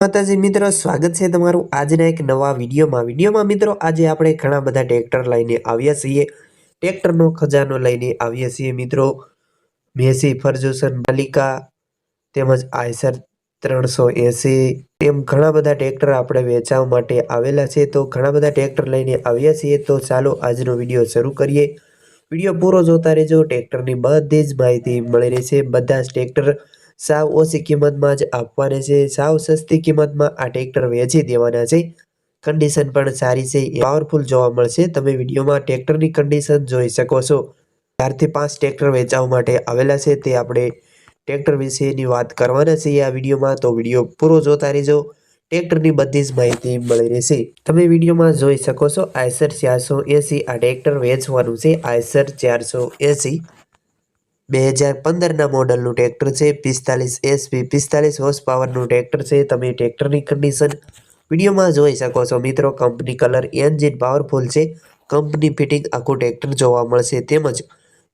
માતાજી, મિત્રો, સ્વાગત છે તમારું આજના એક નવા વિડીયોમાં. વિડીયોમાં, મિત્રો, આજે આપણે ઘણા બધા ટ્રેક્ટર લઈને આવ્યા છીએ. ટ્રેક્ટરનો ખજાનો લઈને આવ્યા છીએ, મિત્રો. મેસી ફર્જુસન માલિકા તેમજ આયસર ત્રણસો એંસી એમ ઘણા બધા ટ્રેક્ટર આપણે વેચાવા માટે આવેલા છે. તો ઘણા બધા ટ્રેક્ટર લઈને આવ્યા છીએ. તો ચાલો આજનો વીડિયો શરૂ કરીએ. વીડિયો પૂરો જોતા રહેજો. ટ્રેક્ટરની બધી જ માહિતી મળી રહેશે. બધા જ ટ્રેક્ટર સાવ ઓછી કિંમતમાં જ આપવાના છે, સાવ સસ્તી કિંમતમાં આ ટ્રેક્ટર વેચી દેવાના છે. કન્ડિશન પણ સારી છે પાવરફુલ જોવા મળશે. તમે વિડીયોમાં ટ્રેક્ટરની કન્ડિશન જોઈ શકો છો. ચારથી પાંચ ટ્રેક્ટર વેચાવા માટે આવેલા છે, તે આપણે ટ્રેક્ટર વિશેની વાત કરવાના છીએ આ વિડીયોમાં. તો વીડિયો પૂરો જોતા રહેજો. ટ્રેક્ટરની બધી જ માહિતી મળી રહેશે. તમે વિડીયોમાં જોઈ શકો છો, આયસર ચારસો એંસી આ ટ્રેક્ટર વેચવાનું છે, આયસર ચારસો એંસી. બે હજાર પંદરના મોડલનું ટ્રેક્ટર છે, પિસ્તાલીસ એસપી, પિસ્તાલીસ હોર્સ પાવરનું ટ્રેક્ટર છે. તમે ટ્રેક્ટરની કન્ડિશન વિડીયોમાં જોઈ શકો છો. મિત્રો, કંપની કલર એન્જિન પાવરફુલ છે. કંપની ફિટિંગ આખું ટ્રેક્ટર જોવા મળશે. તેમજ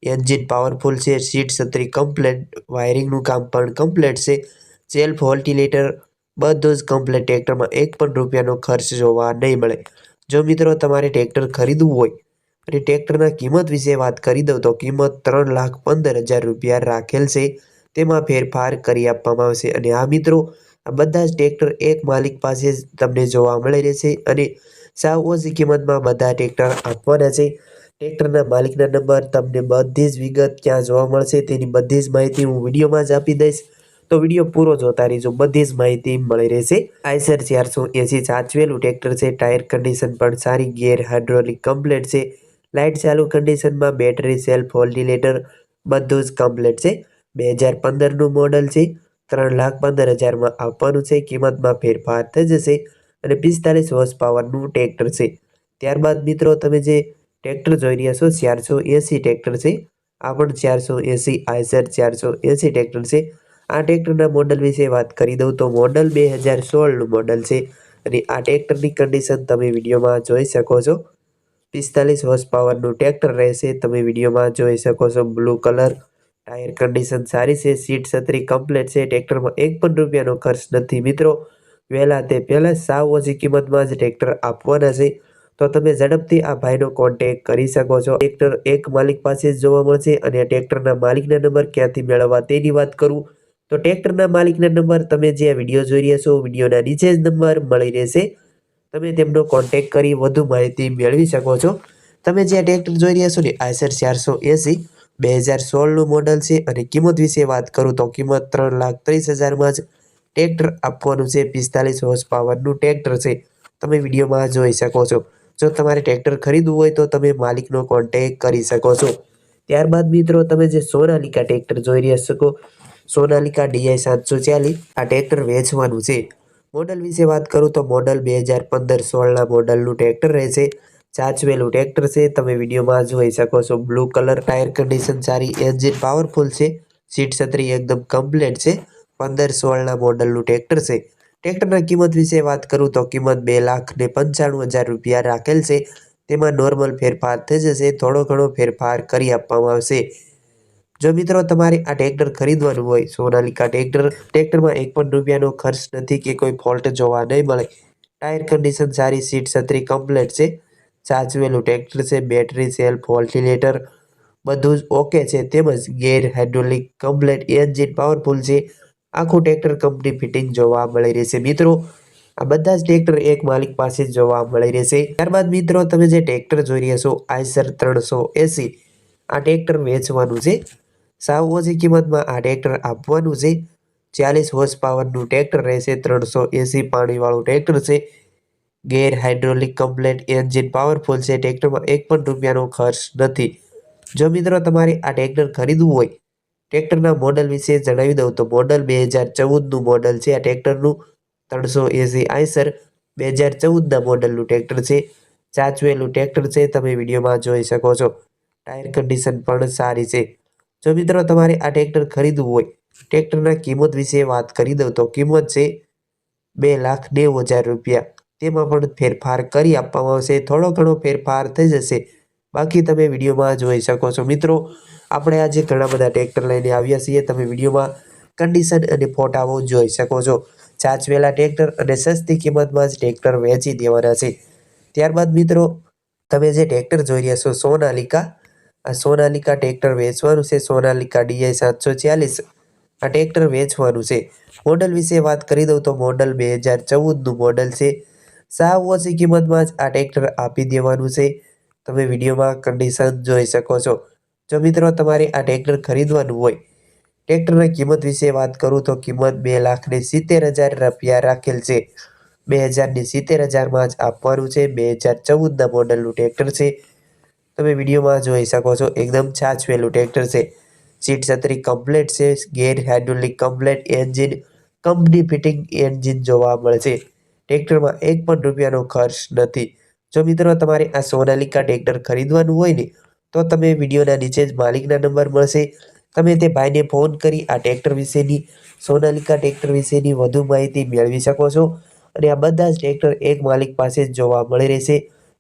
એન્જિન પાવરફુલ છે. સીટ છત્રી કમ્પ્લેટ વાયરિંગનું કામ પણ કમ્પ્લેટ છે. સેલ્ફ હોલ્ટિલેટર બધું જ કમ્પ્લેટ ટ્રેક્ટરમાં એક પણ રૂપિયાનો ખર્ચ જોવા નહીં મળે. જો મિત્રો, તમારે ટ્રેક્ટર ખરીદવું હોય અને ટ્રેક્ટરના કિંમત વિશે વાત કરી દઉં તો કિંમત ત્રણ લાખ પંદર હજાર રૂપિયા રાખેલ છે. તેમાં ફેરફાર કરી આપવામાં આવશે અને આ મિત્રો, આ બધા જ ટ્રેક્ટર એક માલિક પાસે જ તમને જોવા મળી રહેશે અને સાવ ઓછી કિંમતમાં બધા ટ્રેક્ટર આપવાના છે. ટ્રેક્ટરના માલિકના નંબર તમને બધી જ વિગત ક્યાં જોવા મળશે તેની બધી જ માહિતી હું વિડીયોમાં જ આપી દઈશ. તો વીડિયો પૂરો જોતા રહીજો, બધી જ માહિતી મળી રહેશે. આઈસર ચારસો એંસી સાચવેલું ટ્રેક્ટર છે, ટાયર કન્ડિશન પણ સારી, ગેર હાઇડ્રોલિક કમ્પ્લેટ છે. લાઇટ ચાલુ કન્ડિશનમાં બેટરી સેલ્ફ હોલ્ડિલેટર બધું જ કમ્પ્લેટ છે. બે હજાર પંદરનું મોડલ છે. ત્રણ લાખ પંદર હજારમાં આપવાનું છે. કિંમતમાં ફેરફાર થઈ જશે અને પિસ્તાલીસ હોર્સ પાવરનું ટ્રેક્ટર છે. ત્યારબાદ મિત્રો તમે જે ટ્રેક્ટર જોઈ રહ્યા છો, ચારસો એંસી ટ્રેક્ટર છે. આ પણ ચારસો એંસી આઈસર ચારસો એંસી ટ્રેક્ટર છે. આ ટ્રેક્ટરના મોડલ વિશે વાત કરી દઉં તો મોડલ બે હજાર સોળનું મોડલ છે. અને આ ટ્રેક્ટરની કન્ડિશન તમે વિડીયોમાં જોઈ શકો છો. પિસ્તાલીસ હોર્સ પાવરનું ટ્રેક્ટર રહેશે. તમે વિડીયોમાં જોઈ શકો છો, બ્લુ કલર, ટાયર કન્ડિશન સારી છે, સીટ છત્રી કમ્પ્લેટ છે, ટ્રેક્ટરમાં એક પણ રૂપિયાનો ખર્ચ નથી. મિત્રો, વહેલા તે પહેલાં સાવ ઓછી કિંમતમાં જ ટ્રેક્ટર આપવાના છે. તો તમે ઝડપથી આ ભાઈનો કોન્ટેક કરી શકો છો. ટ્રેક્ટર એક માલિક પાસે જ જોવા મળશે અને આ ટ્રેક્ટરના માલિકના નંબર ક્યાંથી મેળવવા તેની વાત કરું. તો ટ્રેક્ટરના માલિકના નંબર તમે જે વીડિયો જોઈ રહ્યા છો, વિડીયોના નીચે જ નંબર મળી રહેશે. તમે તેમનો કોન્ટેક કરી વધુ માહિતી મેળવી શકો છો. તમે જે ટ્રેક્ટર જોઈ રહ્યા છો ને આઈસર ચારસો એંસી. બે હજાર સોળનું મોડલ છે અને કિંમત વિશે વાત કરું તો કિંમત ત્રણ લાખ ત્રીસ હજારમાં જ ટ્રેક્ટર આપવાનું છે. પિસ્તાલીસ હોર્સ પાવરનું ટ્રેક્ટર છે. તમે વિડીયોમાં જોઈ શકો છો. જો તમારે ટ્રેક્ટર ખરીદવું હોય તો તમે માલિકનો કોન્ટેક કરી શકો છો. ત્યારબાદ મિત્રો, તમે જે સોનાલિકા ટ્રેક્ટર જોઈ રહ્યા શકો, સોનાલિકા ડીઆઈ સાતસો ચાલીસ આ ટ્રેક્ટર વેચવાનું છે. મોડલ વિશે વાત કરું તો મોડલ બે હજાર પંદર સોળના મોડલનું ટ્રેક્ટર રહેશે. સાચવેલું ટ્રેક્ટર છે, તમે વિડીયોમાં જોઈ શકો છો. બ્લુ કલર ટાયર કન્ડિશન સારી, એન્જિન પાવરફુલ છે. સીટ છત્રી એકદમ કમ્પ્લેટ છે. પંદર સોળના મોડલનું ટ્રેક્ટર છે. ટ્રેક્ટરના કિંમત વિશે વાત કરું તો કિંમત બે લાખ ને પંચાણું હજાર રૂપિયા રાખેલ છે. તેમાં નોર્મલ ફેરફાર થઈ જશે, થોડો ઘણો ફેરફાર કરી આપવામાં આવશે. જો મિત્રો તમારે આ ટ્રેક્ટર ખરીદવાનું હોય, સોનાલિકા ટ્રેક્ટર ટ્રેક્ટરમાં એક પણ રૂપિયાનો ખર્ચ નથી કે કોઈ ફોલ્ટ જોવા નહીં મળે. ટાયર કન્ડિશન સારી, સીટ છત્રી કમ્પ્લેટ છે. સાચવેલું ટ્રેક્ટર છે બેટરી સેલ્ફ ફોલ્ટિલેટર બધું જ ઓકે છે. તેમજ gear hydraulic complete engine powerful છે. આખું ટ્રેક્ટર કંપની ફિટિંગ જોવા મળી રહેશે. મિત્રો, આ બધા જ ટ્રેક્ટર એક માલિક પાસે જોવા મળી રહેશે. ત્યારબાદ મિત્રો, તમે જે ટ્રેક્ટર જોઈ રહ્યા છો આઈસર ત્રણસો એસી, આ ટ્રેક્ટર વેચવાનું છે. સાવ ઓછી કિંમતમાં આ ટ્રેક્ટર આપવાનું છે. ચાલીસ હોર્સ પાવરનું ટ્રેક્ટર રહેશે, ત્રણસો એંસી પાણીવાળું ટ્રેક્ટર છે. Gear hydraulic complete engine powerful છે, ટ્રેક્ટરમાં એક પણ રૂપિયાનો ખર્ચ નથી. જો મિત્રો તમારે આ ટ્રેક્ટર ખરીદવું હોય, ટ્રેક્ટરના મોડલ વિશે જણાવી દઉં તો મોડલ બે હજાર ચૌદનું મોડલ છે. આ ટ્રેક્ટરનું ત્રણસો એંસી આઈસર બે હજાર ચૌદના મોડલનું ટ્રેક્ટર છે. ચાચવેલું ટ્રેક્ટર છે, તમે વિડીયોમાં જોઈ શકો છો. ટાયર કન્ડિશન પણ સારી છે. જો મિત્રો તમારે આ ટ્રેક્ટર ખરીદવું હોય ટ્રેક્ટરના કિંમત વિશે વાત કરી દઉં તો કિંમત છે બે લાખ નેવું હજાર રૂપિયા. તેમાં પણ ફેરફાર કરી આપવામાં આવશે, થોડો ઘણો ફેરફાર થઈ જશે. બાકી તમે વિડીયોમાં જોઈ શકો છો મિત્રો, આપણે આજે ઘણા બધા ટ્રેક્ટર લઈને આવ્યા છીએ. તમે વિડીયોમાં કન્ડિશન અને ફોટાઓ જોઈ શકો છો. ચાચવેલા ટ્રેક્ટર અને સસ્તી કિંમતમાં જ ટ્રેક્ટર વેચી દેવાના છે. ત્યારબાદ મિત્રો, તમે જે ટ્રેક્ટર જોઈ રહ્યા છો, સોનાલિકા આ સોનાલિકા ટ્રેક્ટર વેચવાનું છે. સોનાલિકા ડીઆઈ સાતસો છ્યાલીસ આ ટ્રેક્ટર વેચવાનું છે. મોડલ વિશે વાત કરી દઉં તો મોડલ બે હજાર ચૌદનું મોડલ છે. સાવ ઓછી કિંમતમાં જ આ ટ્રેક્ટર આપી દેવાનું છે. તમે વિડીયોમાં કન્ડિશન જોઈ શકો છો. જો મિત્રો તમારે આ ટ્રેક્ટર ખરીદવાનું હોય, ટ્રેક્ટરની કિંમત વિશે વાત કરું તો કિંમત બે લાખને સિત્તેર હજાર રૂપિયા રાખેલ છે. બે હજારની સિત્તેર હજારમાં જ આપવાનું છે. બે હજાર ચૌદના મોડલનું ટ્રેક્ટર છે. તમે વિડીયોમાં જોઈ શકો છો, એકદમ છાછવેલું ટ્રેક્ટર છે. સીટ છત્રી કમ્પ્લેટ છે gear hydraulic complete engine company fitting engine જોવા મળશે. ટ્રેક્ટરમાં એક પણ રૂપિયાનો ખર્ચ નથી. જો મિત્રો તમારે આ સોનાલિકા ટ્રેક્ટર ખરીદવાનું હોય ને, તો તમે વિડીયોના નીચે જ માલિકના નંબર મળશે. તમે તે ભાઈને ફોન કરી આ ટ્રેક્ટર વિશેની, સોનાલિકા ટ્રેક્ટર વિશેની વધુ માહિતી મેળવી શકો છો. અને આ બધા જ ટ્રેક્ટર એક માલિક પાસે જ જોવા મળી રહેશે.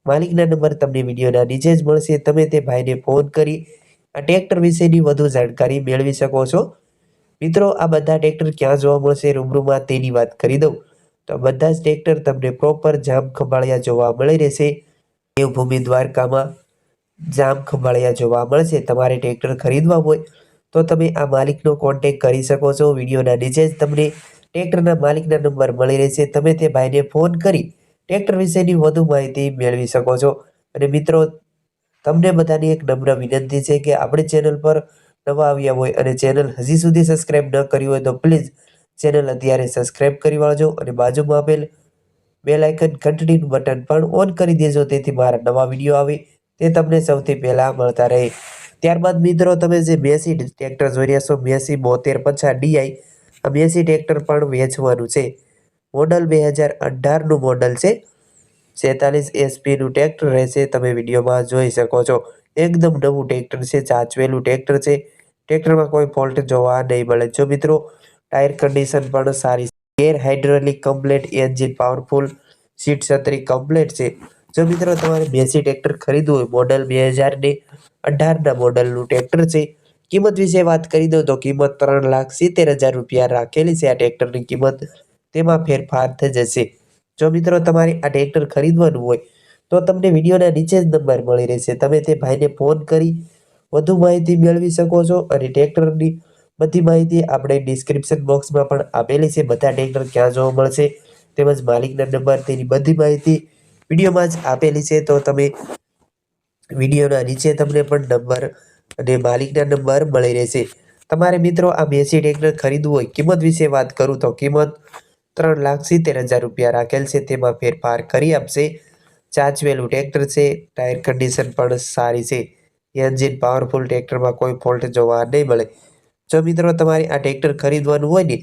માલિકના નંબર તમને વિડીયોના નીચે જ મળશે. તમે તે ભાઈને ફોન કરી આ ટ્રેક્ટર વિશેની વધુ જાણકારી મેળવી શકો છો. મિત્રો, આ બધા ટ્રેક્ટર ક્યાં જોવા મળશે રૂબરૂમાં તેની વાત કરી દઉં. તો બધા જ ટ્રેક્ટર તમને પ્રોપર જામ ખંભાળિયા જોવા મળી રહેશે. દેવભૂમિ દ્વારકામાં જામ ખંભાળિયા જોવા મળશે. તમારે ટ્રેક્ટર ખરીદવા હોય તો તમે આ માલિકનો કોન્ટેક કરી શકો છો. વિડીયોના નીચે જ તમને ટ્રેક્ટરના માલિકના નંબર મળી રહેશે. તમે તે ભાઈને ફોન કરી ટ્રેક્ટર વિશેની વધુ માહિતી મેળવી શકો છો. અને મિત્રો, તમને બધાની એક નમ્ર વિનંતી છે કે આપણી ચેનલ પર નવા આવ્યા હોય અને ચેનલ હજી સુધી સબસ્ક્રાઇબ ન કરી હોય તો પ્લીઝ ચેનલ અત્યારે સબસ્ક્રાઇબ કરી વાળજો અને બાજુમાં આપેલ બેલ આઇકન ઘંટડીનું બટન પણ ઓન કરી દેજો, તેથી મારા નવા વીડિયો આવે તે તમને સૌથી પહેલાં મળતા રહે. ત્યારબાદ મિત્રો, તમે જે મેસી ટ્રેક્ટર જોઈ રહ્યા છો, મેસી બોતેર પછા ડીઆઈ આ મેસી ટ્રેક્ટર પણ વેચવાનું છે. મોડલ બે હજાર અઢારનું મોડલ છે. સેતાલીસ એસપીનું ટ્રેક્ટર રહેશે, તમે વિડીયોમાં જોઈ શકો છો. એકદમ નવું ટ્રેક્ટર છે, ચાચવેલું ટ્રેક્ટર છે. ટ્રેક્ટરમાં કોઈ ફોલ્ટ જોવા નહીં મળે. જો મિત્રો, ટાયર કન્ડિશન પણ સારી gear hydraulic complete engine powerful, seat છત્રી કમ્પ્લેટ છે. જો મિત્રો, તમારે બેસી ટ્રેક્ટર ખરીદવું હોય, મોડલ બે હજાર ને અઢારના મોડલનું ટ્રેક્ટર છે. કિંમત વિશે વાત કરી દઉં તો કિંમત ત્રણ લાખ સિત્તેર હજાર રૂપિયા રાખેલી છે આ ટ્રેક્ટરની કિંમત. તેમાં ફેરફાર થઈ જશે. જો મિત્રો તમારે આ ટ્રેક્ટર ખરીદવાનું હોય, તો તમને વિડીયોના નીચે જ નંબર મળી રહેશે. તમે તે ભાઈને ફોન કરી વધુ માહિતી મેળવી શકો છો અને ટ્રેક્ટરની બધી માહિતી આપણે ડિસ્ક્રિપ્શન બોક્સમાં પણ આપેલી છે. બધા ટ્રેક્ટર ક્યાં જોવા મળશે તેમજ માલિકના નંબર તેની બધી માહિતી વિડીયોમાં જ આપેલી છે. તો તમે વિડીયોના નીચે તમને પણ નંબર અને માલિકના નંબર મળી રહેશે. તમારે મિત્રો આ બેસી ટ્રેક્ટર ખરીદવું હોય, કિંમત વિશે વાત કરું તો કિંમત ત્રણ લાખ સિત્તેર હજાર રૂપિયા રાખેલ છે. તેમાં ફેરફાર કરી આપશે. ચાચવેલું ટ્રેક્ટર છે. ટાયર કન્ડિશન પણ સારી છે. એન્જિન પાવરફુલ ટ્રેક્ટરમાં કોઈ ફોલ્ટ જોવા નહીં મળે. જો મિત્રો તમારે આ ટ્રેક્ટર ખરીદવાનું હોય ને,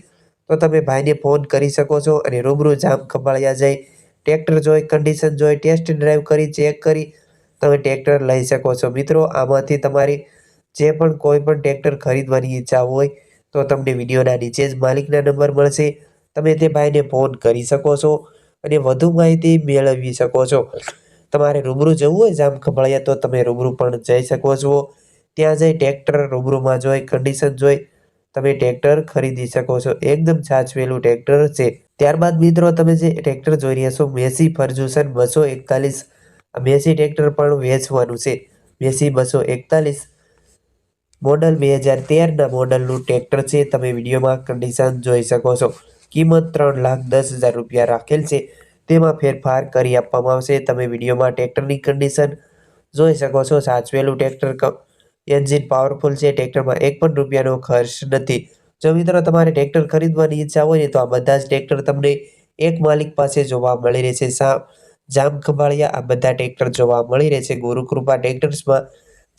તો તમે ભાઈને ફોન કરી શકો છો અને રૂબરૂ જામ ખંભાળિયા જઈ ટ્રેક્ટર જોઈ કન્ડિશન જોઈ ટેસ્ટ ડ્રાઈવ કરી ચેક કરી, તમે ટ્રેક્ટર લઈ શકો છો. મિત્રો, આમાંથી તમારી જે પણ કોઈ પણ ટ્રેક્ટર ખરીદવાની ઈચ્છા હોય, તો તમને વિડીયોના નીચે જ માલિકના નંબર મળશે. તમે તે ભાઈને ફોન કરી શકો છો અને વધુ માહિતી મેળવી શકો છો. તમારે રૂબરૂ જવું હોય જામ ખંભાળિયા, તો તમે રૂબરૂ પણ જઈ શકો છો. ત્યાં જઈ ટ્રેક્ટર રૂબરૂમાં જોઈ કન્ડિશન જોઈ, તમે ટ્રેક્ટર ખરીદી શકો છો. એકદમ સાચવેલું ટ્રેક્ટર છે. ત્યારબાદ મિત્રો, તમે જે ટ્રેક્ટર જોઈ રહ્યા છો, મેસી ફર્જુસન બસો એકતાલીસ. મેસી ટ્રેક્ટર પણ વેચવાનું છે. મેસી બસો એકતાલીસ મોડલ બે હજાર તેરના મોડલનું ટ્રેક્ટર છે. તમે વિડીયોમાં કન્ડિશન જોઈ શકો છો. કિંમત ત્રણ લાખ દસ હજાર રૂપિયા રાખેલ છે. તેમાં ફેરફાર કરી આપવામાં આવશે. તમે વિડીયોમાં ટ્રેક્ટરની કન્ડિશન જોઈ શકો છો. સાચવેલું ટ્રેક્ટર એન્જિન પાવરફુલ છે. ટ્રેક્ટરમાં એક પણ રૂપિયાનો ખર્ચ નથી. જો મિત્રો તમારે ટ્રેક્ટર ખરીદવાની ઈચ્છા હોય ને, તો આ બધા જ ટ્રેક્ટર તમને એક માલિક પાસે જોવા મળી રહેશે. સા, જામ ખંભાળિયા, આ બધા ટ્રેક્ટર જોવા મળી રહેશે. ગુરુકૃપા ટ્રેક્ટર્સમાં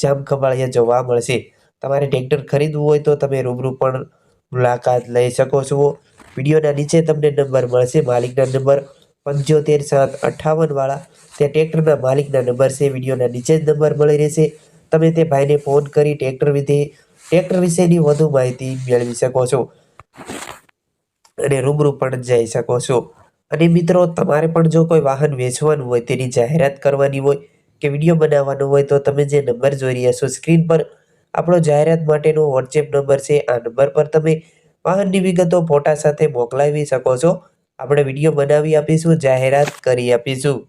જામ ખંભાળિયા જોવા મળશે. તમારે ટ્રેક્ટર ખરીદવું હોય તો તમે રૂબરૂ પણ મુલાકાત લઈ શકો છો. વિડીયોના નીચે તમને નંબર મળશે, માલિકના નંબર પંચોતેર સાત અઠ્ઠાવન વાળા તે ટ્રેક્ટરના માલિકના નંબર છે, વિડીયોના નીચે જ નંબર મળી રહેશે. તમે તે ભાઈને ફોન કરી ટ્રેક્ટર વિશે ટ્રેક્ટર વિશેની વધુ માહિતી મેળવી શકો છો અને રૂબરૂ પણ જઈ શકો છો. અને મિત્રો, તમારે પણ જો કોઈ વાહન વેચવાનું હોય, તેની જાહેરાત કરવાની હોય કે વીડિયો બનાવવાનો હોય, તો તમે જે નંબર જોઈ રહ્યા છો, સ્ક્રીન પર આપણો જાહેરાત માટેનો વોટ્સએપ નંબર છે. આ નંબર પર તમે વાહનની વિગતો ફોટા સાથે મોકલાવી શકો છો. આપણે વીડિયો બનાવી આપીશું જાહેરાત કરી આપીશું.